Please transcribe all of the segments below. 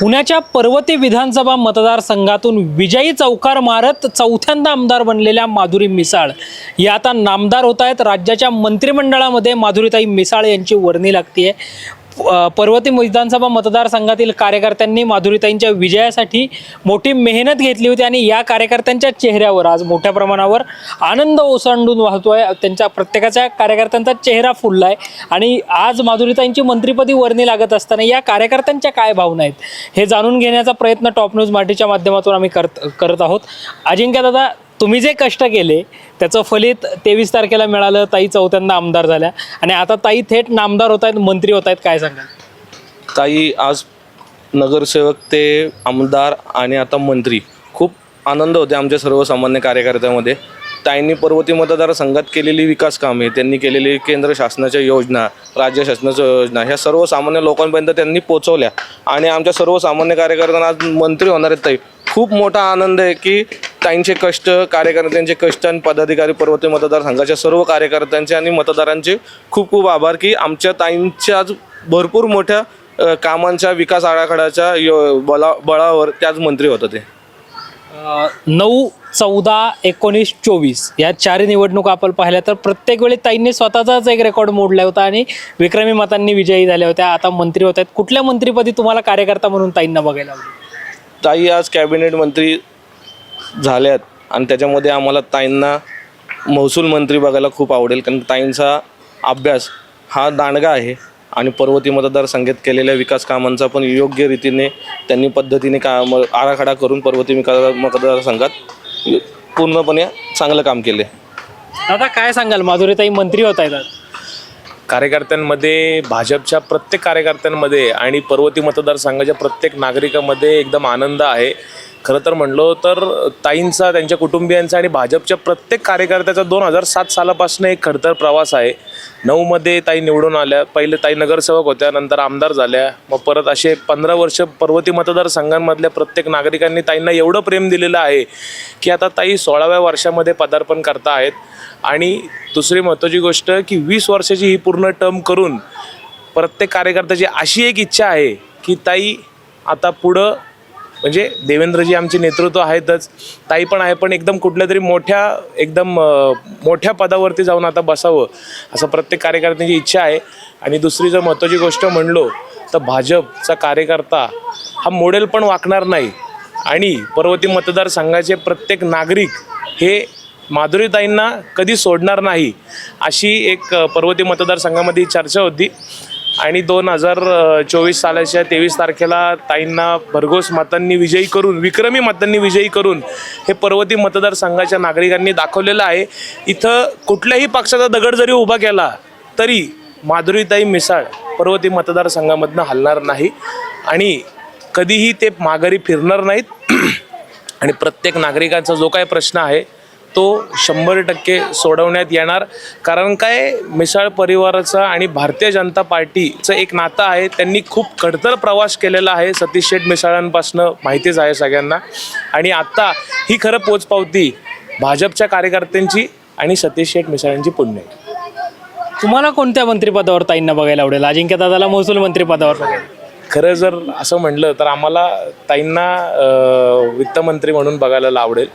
पुण्याच्या पर्वती विधानसभा मतदारसंघातून विजयी चौकार मारत चौथ्यांदा आमदार बनलेल्या माधुरी मिसाळ. या आता नामदार होत आहेत. राज्याच्या मंत्रिमंडळामध्ये माधुरीताई मिसाळ यांची वर्णी लागते पर्वती विधानसभा मतदारसंघातील कार्यकर्त्यांनी माधुरीताईंच्या विजयासाठी मोठी मेहनत घेतली होती आणि या कार्यकर्त्यांच्या चेहऱ्यावर आज मोठ्या प्रमाणावर आनंद ओसंडून वाहतोय. त्यांच्या प्रत्येकाच्या कार्यकर्त्यांचा चेहरा फुलला आहे आणि आज माधुरीताईंची मंत्रिपदी वर्णी लागत असताना या कार्यकर्त्यांच्या काय भावना आहेत हे जाणून घेण्याचा प्रयत्न टॉप न्यूज मराठीच्या माध्यमातून आम्ही करत करत आहोत. अजिंक्य दादा तुम्ही जे कष्ट केले त्याचं फलित तेवीस तारखेला मिळालं ताई चौथ्यांदा आमदार झाल्या. आणि आता ताई थेट नामदार होत आहेत मंत्री होत आहेत काय सांगाल? ताई आज नगरसेवक ते आमदार आणि आता मंत्री. खूप आनंद होते आमच्या सर्वसामान्य कार्यकर्त्यामध्ये. ताईंनी पर्वती मतदारसंघात केलेली विकास कामे त्यांनी केलेली केंद्र शासनाच्या योजना राज्य शासनाच्या योजना ह्या सर्वसामान्य लोकांपर्यंत त्यांनी पोचवल्या. आणि आमच्या सर्वसामान्य कार्यकर्त्यांना आज मंत्री होणार आहेत ताई. खूप मोठा आनंद आहे की ताईंचे कष्ट कार्यकर्त्यांचे कष्ट आणि पदाधिकारी पर्वती मतदारसंघाच्या सर्व कार्यकर्त्यांचे आणि मतदारांचे खूप खूप आभार की आमच्या ताईंच्या आज भरपूर मोठ्या कामांच्या विकास आराखड्याच्या यो बला बळावर ते आज मंत्री होतं ते नऊ चौदा एकोणीस चोवीस या चारही निवडणुका आपण पाहिल्या तर प्रत्येक वेळी ताईंनी स्वतःचाच एक रेकॉर्ड मोडला होता आणि विक्रमी मतांनी विजयी झाल्या होत्या. आता मंत्री होत आहेत. कुठल्या मंत्रीपदी तुम्हाला कार्यकर्ता म्हणून ताईंना बघायला ताई आज कॅबिनेट मंत्री झाल्यात. आणि त्याच्यामध्ये आम्हाला ताईंना महसूल मंत्री बघायला खूप आवडेल कारण ताईंचा अभ्यास हा दांडगा आहे. आणि पर्वती मतदारसंघात केलेल्या विकास कामांचा पण योग्य रीतीने त्यांनी पद्धतीने काम आराखडा करून पर्वती विकास मतदारसंघात पूर्णपणे चांगलं काम केले. दादा काय सांगाल? माधुरीताई मंत्री होत आहेत? कार्यकर्त्यांमध्ये भाजपच्या प्रत्येक कार्यकर्त्यांमध्ये आणि पर्वती मतदारसंघाच्या प्रत्येक नागरिकामध्ये एकदम आनंद आहे. खरं तर म्हणलो तर ताईंचा त्यांच्या कुटुंबियांचा आणि भाजपच्या प्रत्येक कार्यकर्त्याचा दोन हजार सात सालापासून एक खडतर प्रवास आहे. नऊमध्ये ताई निवडून आल्या. पहिले ताई नगरसेवक होत्या नंतर आमदार झाल्या. मग परत असे पंधरा वर्ष पर्वती मतदारसंघांमधल्या प्रत्येक नागरिकांनी ताईंना एवढं प्रेम दिलेलं आहे की आता ताई सोळाव्या वर्षामध्ये पदार्पण करता आहेत. आणि दुसरी महत्त्वाची गोष्ट की वीस वर्षाची ही पूर्ण टर्म करून प्रत्येक कार्यकर्त्याची अशी एक इच्छा आहे की ताई आता पुढं म्हणजे देवेंद्रजी आमचे नेतृत्व आहेतच. ताई पण आहे पण एकदम कुठल्या तरी मोठ्या एकदम मोठ्या पदावरती जाऊन आता बसावं असं प्रत्येक कार्यकर्त्यांची इच्छा आहे. आणि दुसरी जर महत्त्वाची गोष्ट म्हणलो तर भाजपचा कार्यकर्ता हा मॉडेल पण वाकणार नाही. आणि पर्वती मतदारसंघाचे प्रत्येक नागरिक हे माधुरीताईंना कधी सोडणार नाही अशी एक पर्वती मतदारसंघामध्ये चर्चा होती. आणि दोन हजार चोवीस सालाच्या तेवीस तारखेला ताईंना भरघोस मतांनी विजयी करून विक्रमी मतांनी विजयी करून हे पर्वती मतदारसंघाच्या नागरिकांनी दाखवलेलं आहे. इथं कुठल्याही पक्षाचा दगड जरी उभा केला तरी माधुरीताई मिसाळ पर्वती मतदारसंघामधनं हलणार नाही आणि कधीही ते माघारी फिरणार नाहीत. आणि प्रत्येक नागरिकांचा जो काही प्रश्न आहे तो शंभर टक्के सोडवण्यात येणार. कारण काय मिसाळ परिवाराचा आणि भारतीय जनता पार्टीचं एक नातं आहे त्यांनी खूप खडतर प्रवास केलेला आहे. सतीश शेठ मिसाळांपासनं माहितीच आहे सगळ्यांना. आणि आत्ता ही खरं पोचपावती भाजपच्या कार्यकर्त्यांची आणि सतीश शेठ मिसाळांची पुण्य. तुम्हाला कोणत्या मंत्रिपदावर ताईंना बघायला आवडेल? अजिंक्य दादाला महसूल मंत्रिपदावर बघायला. खरं जर असं म्हटलं तर आम्हाला ताईंना वित्तमंत्री म्हणून बघायला आवडेल.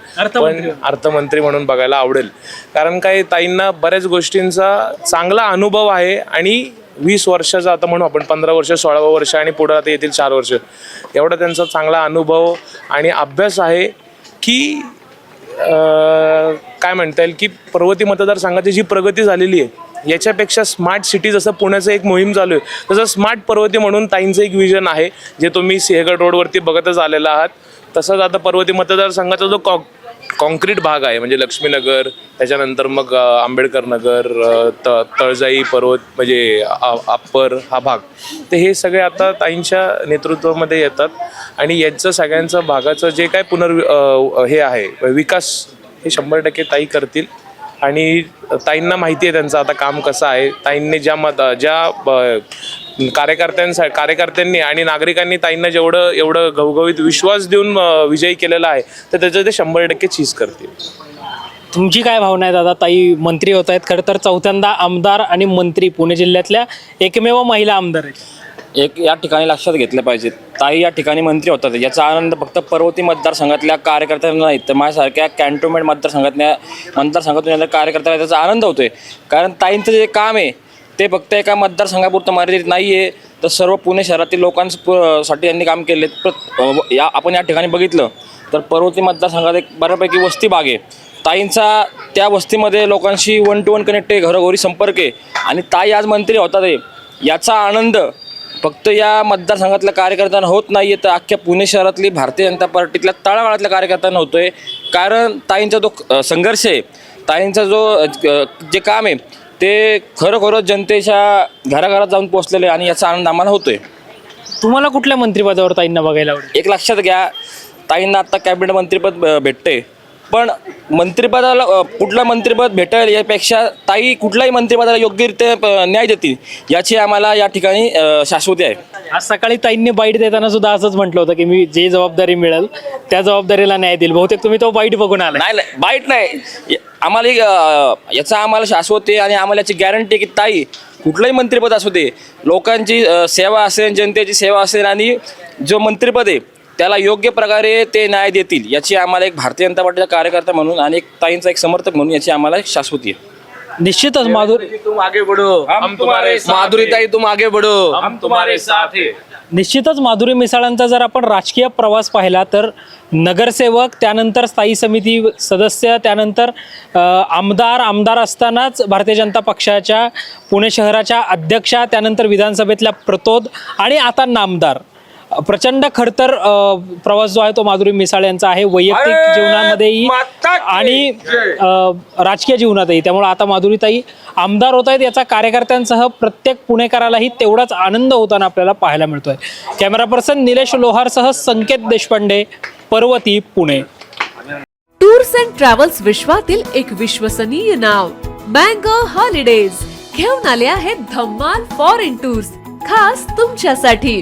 पण अर्थमंत्री म्हणून बघायला आवडेल. कारण काय ताईंना बऱ्याच गोष्टींचा चांगला अनुभव आहे आणि वीस वर्षाचा आता म्हणू आपण पंधरा वर्ष सोळावं वर्ष आणि पुढं आता येतील चार वर्ष. एवढा त्यांचा चांगला अनुभव आणि अभ्यास आहे की काय म्हणता येईल की पर्वती मतदारसंघाची जी प्रगती झालेली आहे याच्यापेक्षा स्मार्ट सिटी जसं पुण्याचं एक मोहीम चालू आहे तसं स्मार्ट पर्वती म्हणून ताईंचं एक विजन आहे जे तुम्ही सिंहगड रोडवरती बघतच आलेला आहात. तसंच आता पर्वती मतदारसंघाचा जो कॉ कॉन्क्रीट भाग आहे म्हणजे लक्ष्मीनगर त्याच्यानंतर मग आंबेडकर नगर त तळजाई पर्वत म्हणजे आ- अप्पर हा भाग. तर हे सगळे आता ताईंच्या नेतृत्वामध्ये येतात. आणि यांचं सगळ्यांचं भागाचं जे काय पुनर्वि हे आहे विकास हे शंभर टक्के ताई करतील. आणि ताईंना माहिती आहे त्यांचं आता काम कसं आहे. ताईंनी ज्या मत ज्या ब- कार्यकर्त्यांसा कार्यकर्त्यांनी आणि नागरिकांनी ताईंना जेवढं एवढं घवघवीत विश्वास देऊन विजयी केलेला आहे तर त्याचं ते शंभर टक्के चीज करतील. तुमची काय भावना आहे दादा? ताई मंत्री होत आहेत. खरं तर चौथ्यांदा आमदार आणि मंत्री पुणे जिल्ह्यातल्या एकमेव महिला आमदार आहेत. एक या ठिकाणी लक्षात घेतलं पाहिजे. ताई या ठिकाणी मंत्री होतात. याचा आनंद फक्त पर्वती मतदारसंघातल्या कार्यकर्त्यांना नाही तर माझ्यासारख्या कॅन्टोनमेंट मतदारसंघातल्या मतदारसंघातून येणाऱ्या कार्यकर्त्याला त्याचा आनंद होतो आहे कारण ताईंचं जे काम आहे ते फक्त एका मतदारसंघापुरतं मर्यादित नाही आहे तर सर्व पुणे शहरातील लोकांसाठी यांनी काम केले या आपण या ठिकाणी बघितलं तर पर्वती मतदारसंघात एक बऱ्यापैकी वस्ती भाग आहे. ताईंचा त्या वस्तीमध्ये लोकांशी वन टू वन कनेक्ट आहे घरोघरी संपर्क आहे. आणि ताई आज मंत्री होतात आहे. याचा आनंद फक्त या मतदारसंघातल्या कार्यकर्त्यांना होत नाही आहे तर अख्ख्या पुणे शहरातली भारतीय जनता पार्टीतल्या तळागाळातल्या कार्यकर्त्यांना होतो आहे कारण ताईंचा जो संघर्ष आहे ताईंचा जो जे काम आहे ते खरोखरच जनतेच्या घराघरात जाऊन पोचलेलं आहे आणि याचा आनंद आम्हाला होतो आहे तुम्हाला कुठल्या मंत्रिपदावर ताईंना बघायला आवडेल? एक लक्षात घ्या ताईंना आत्ता कॅबिनेट मंत्रिपद भेटते पण मंत्रिपदाला अ, कुठलं मंत्रिपद भेटेल यापेक्षा ताई कुठल्याही मंत्रिपदाला योग्यरित्या अ, न्याय देतील याची आम्हाला या ठिकाणी अ, शाश्वती आहे. आज सकाळी ताईंनी बाईट देताना सुद्धा असंच म्हटलं होतं की मी जे जबाबदारी मिळेल त्या जबाबदारीला न्याय देईल. बहुतेक तुम्ही तो बाईट बघून आला नाही नाही बाईट नाही. य- आम्हाला एक, अ, याचा आम्हाला शाश्वत आहे आणि आम्हाला याची गॅरंटी की ताई कुठलंही मंत्रिपद असू दे लोकांची अ, सेवा असेल जनतेची सेवा असेल आणि जो मंत्रिपद आहे त्याला योग्य प्रकारे ते न्याय देतील याची आम्हाला एक भारतीय जनता पार्टीचा कार्यकर्ता म्हणून आणि एक ताईंचा एक समर्थक म्हणून याची आम्हाला एक शाश्वती आहे. निश्चितच माधुर. तुम आगे बढ़ो हम तुम्हारे साथ माधुरी ताई तुम आगे बढ़ो. हम तुम्हारे साथ हैं निश्चितच माधुरी मिसाळांचा जर आपण राजकीय प्रवास पाहिला तर नगरसेवक त्यानंतर स्थायी समिती सदस्य त्यानंतर आमदार आमदार असतानाच भारतीय जनता पक्षाच्या पुणे शहराच्या अध्यक्षा त्यानंतर विधानसभेतल्या प्रतोद आणि आता नामदार. प्रचंड खडतर प्रवास जो आहे तो माधुरी मिसाळ यांचा आहे. वैयक्तिक जीवनामध्येही आणि राजकीय जीवनातही. त्यामुळे आता माधुरीताई आमदार होत आहेत याचा कार्यकर्त्यांसह प्रत्येक पुणेकरालाही तेवढाच आनंद होताना आपल्याला पाहायला मिळतोय. Camera person Nilesh लोहारसह Sanket Deshpande Parvati Pune. Tours and travels विश्वातील एक विश्वसनीय नाव मँगो हॉलिडेज. घेऊन आले आहेत धम्माल फॉरेन टूर्स खास तुमच्यासाठी.